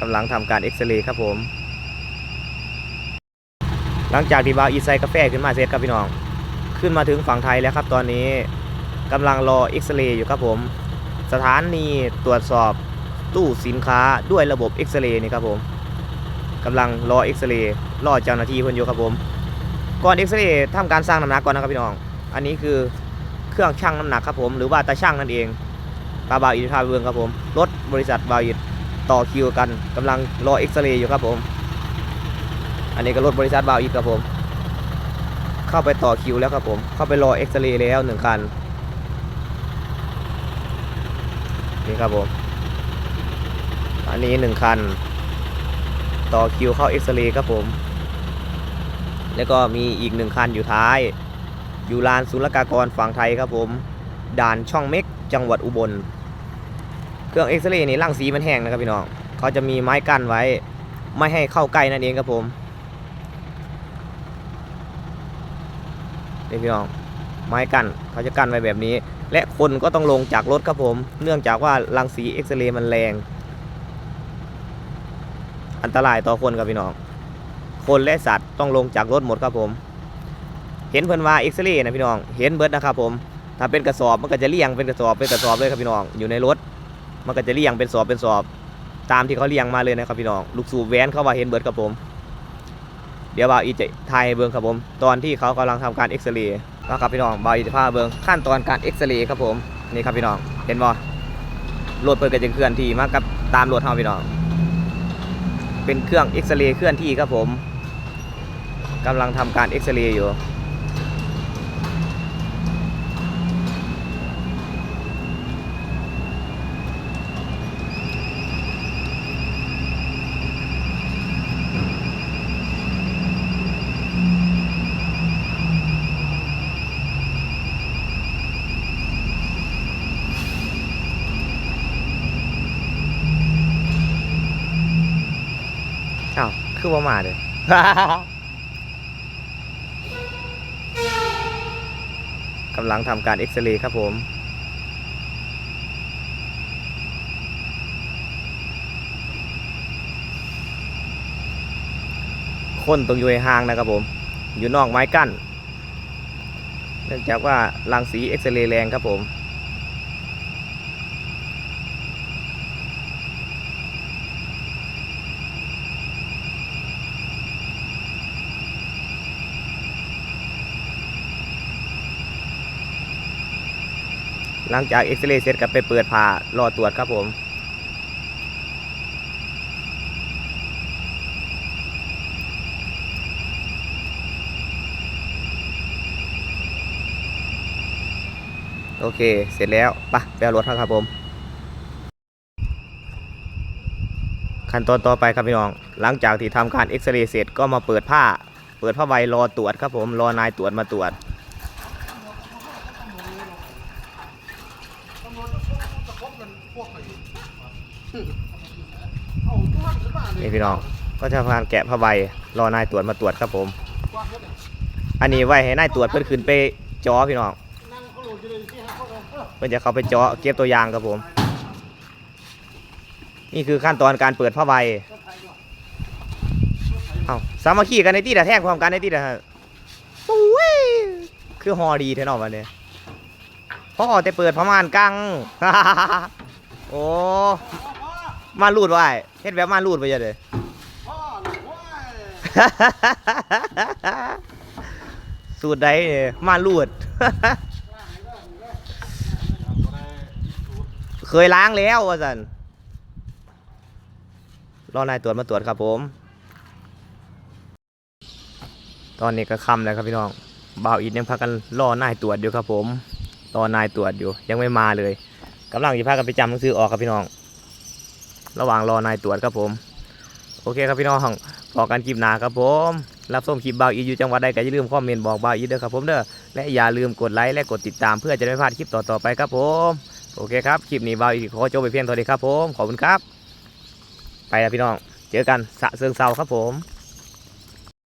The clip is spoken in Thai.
กำลังทำการเอ็กซเรย์ครับผม หลังจากที่บาวอีไซกาแฟขึ้นมาเสร็จครับพี่น้อง ขึ้นมาถึงฝั่งไทยแล้วครับ ตอนนี้กำลังรอเอ็กซเรย์อยู่ครับผม สถานีตรวจสอบตู้สินค้าด้วยระบบเอ็กซเรย์นี่ครับผมกำลังรอเอ็กซเรย์รอเจ้าหน้าที่เพิ่นอยู่ครับผม ก่อนเอ็กซเรย์ทำการสร้างน้ำหนักก่อนนะครับพี่น้อง อันนี้คือเครื่องชั่งน้ำหนักครับผม หรือว่าตาชั่งนั่นเองปาบาวอิทาเบืองครับผม รถบริษัทบาวอิท ต่อคิวกันกำลังรอเอ็กซเรย์อยู่ครับผม อันนี้ก็รถบริษัทบาวอิทครับผม เข้าไปต่อคิวแล้วครับผม เข้าไปรอเอ็กซเรย์แล้วหนึ่งคัน นี่ครับผม อันนี้หนึ่งคัน ต่อคิวเข้าเอ็กซเรย์ครับผม แล้วก็มีอีกหนึ่งคันอยู่ท้าย อยู่ลานศุลกากรฝั่งไทยครับผม ด่านช่องเม็กจังหวัดอุบล เครื่องเอ็กซเรย์นี่ร่างสีมันแห้งนะครับพี่น้องเขาจะมีไม้กั้นไว้ ไม่ให้เข้าใกล้นั่นเองครับผมนี่พี่น้องไม้กั้นเขาจะกั้นไว้แบบนี้ และคนก็ต้องลงจากรถครับผม เนื่องจากว่ารังสีเอ็กซเรย์มันแรง อันตรายต่อคนครับพี่น้อง คนและสัตว์ต้องลงจากรถหมดครับผม เห็นเพิ่นว่าเอ็กซเรย์นะพี่น้อง เห็นเบิร์ดนะครับผม ถ้าเป็นกระสอบมันก็จะเรียงเป็นกระสอบเป็นกระสอบเลยครับพี่น้อง อยู่ในรถ มันก็จะเรียงเป็นสอบเป็นสอบ ตามที่เขาเรียงมาเลยนะครับพี่น้อง ลูกสูบแวนเข้าว่าเห็นเบิร์ดครับผม เดี๋ยวบ่าวอีจะถ่ายเบิ้งครับผม ตอนที่เขากำลังทำการเอ็กซเรย์นะครับพี่น้องบ่าวอีจะพาเบิ้งขั้นตอนการเอ็กซเรย์ครับผม นี่ครับพี่น้อง เห็นบ่รถเปิดก็จะเคลื่อนที่มากับตามรถเฮาพี่น้อง เป็นเครื่องเอ็กซเรย์เคลื่อนที่ครับผมกำลังทำการเอ็กซเรย์อยู่ อ้าวคือว่ามาเลยกำลังทำการเอ็กซเรย์ครับผมคนตรงอยู่ห่างๆนะครับผม อยู่นอกไม้กั้น เนื่องจากว่ารังสีเอ็กซเรย์แรงครับผม หลังจากเอ็กซเรย์เสร็จก็ไปเปิดผ่ารอตรวจครับผมโอเค เสร็จแล้วปะไปเอารถครับครับผม ขั้นตอนต่อไปครับพี่น้อง หลังจากที่ทำการเอ็กซเรย์เสร็จก็มาเปิดผ้า เปิดผ้าใบรอตรวจครับผม รอนายตรวจมาตรวจ นี่พี่น้อง ก็จะพานแกะผ้าใบรอนายตรวจมาตรวจครับผม อันนี้ไว้ให้นายตรวจเพื่อนขึ้นไปจอพี่น้องเพื่อนจะเข้าไปจาะเก็บตัวอย่างครับผม นี่คือขั้นตอนการเปิดผ้าใบเอาสามัคคีกันในที่แต่แท่งความกันในที่แต่ปุ้ยคือฮอดีแท้หนอวันนี้พ่อแต่เปิดประมาณกัง โอ้มารูดไว้เฮ็ดแบบมารูดไปเยอะเลยสูตรใดเนี่ยมารูด เคยล้างแล้วว่าสันรอนายตรวจมาตรวจครับผม ตอนนี้ก็ค่ำแล้วครับพี่น้องบ่าวอิดยังพากันรอนายตรวจอยู่ครับผม รอนายตรวจอยู่ยังไม่มาเลย กำลังจะพากันไปจำหนังสือออกครับพี่น้อง ระหว่างรอนายตรวจครับผม โอเคครับพี่น้องพอกันคลิปหนาครับผม รับชมคลิปบาวอีอยู่จังหวัดใดก็อย่าลืมคอมเมนต์บอกบาวอีดเด้อครับผมเด้อ และอย่าลืมกดไลค์และกดติดตามเพื่อจะได้ไม่พลาดคลิปต่อๆไปครับผม โอเคครับ คลิปนี้บาวอีขอจบไปเพียงเท่านี้ครับผม ขอบคุณครับ ไปแล้วพี่น้อง เจอกันสะเซิงเซาครับผม